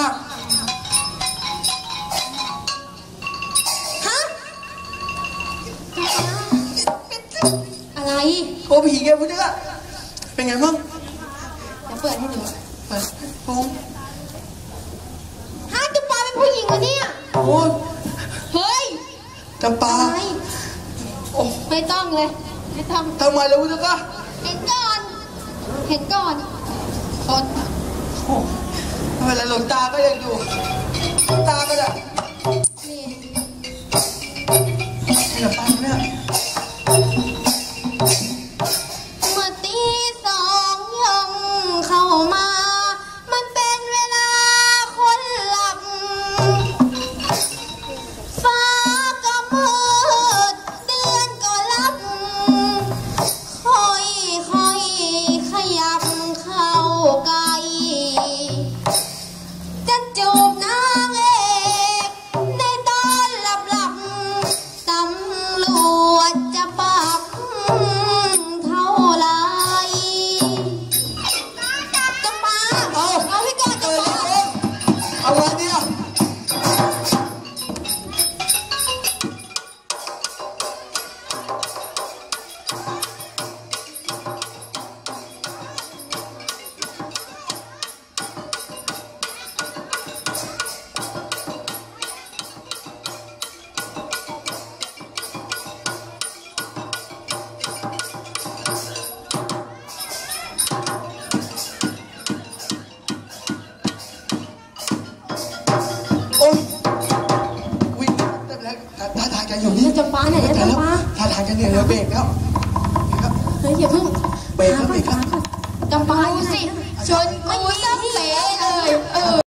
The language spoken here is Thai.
ค่ะฮะอะไรโอ้ผีแกพุทธะเป็นไงบ้างเดี๋ยวเปิดให้ดูเปิดโอ้ฮะจุ๊บปลาเป็นผู้หญิงเหรอเนี่ยโหเฮ้ยจำปาอะไรโอ้ไม่ต้องเลย ไม่ต้องทำไมล่ะพุทธะเห็นก่อน เห็นก่อนคนโอ้ เป็นไรหลวงตาก็ยังอยู่หลวงตาก็ได้นี่ให้หลวงเนี่ยเมื่อตีสองยังเข้ามา มันเป็นเวลาคนหลับฟ้าก็มืด ท่าทางแกอยู่นี่จะปาไหนจะปาท่าทางแกเหนื่อยแล้วเบรกแล้วครับเฮ้ยอย่าเพิ่งเบรกแล้วเบรกแล้วจำปาอยู่สิชนกูสักเป๋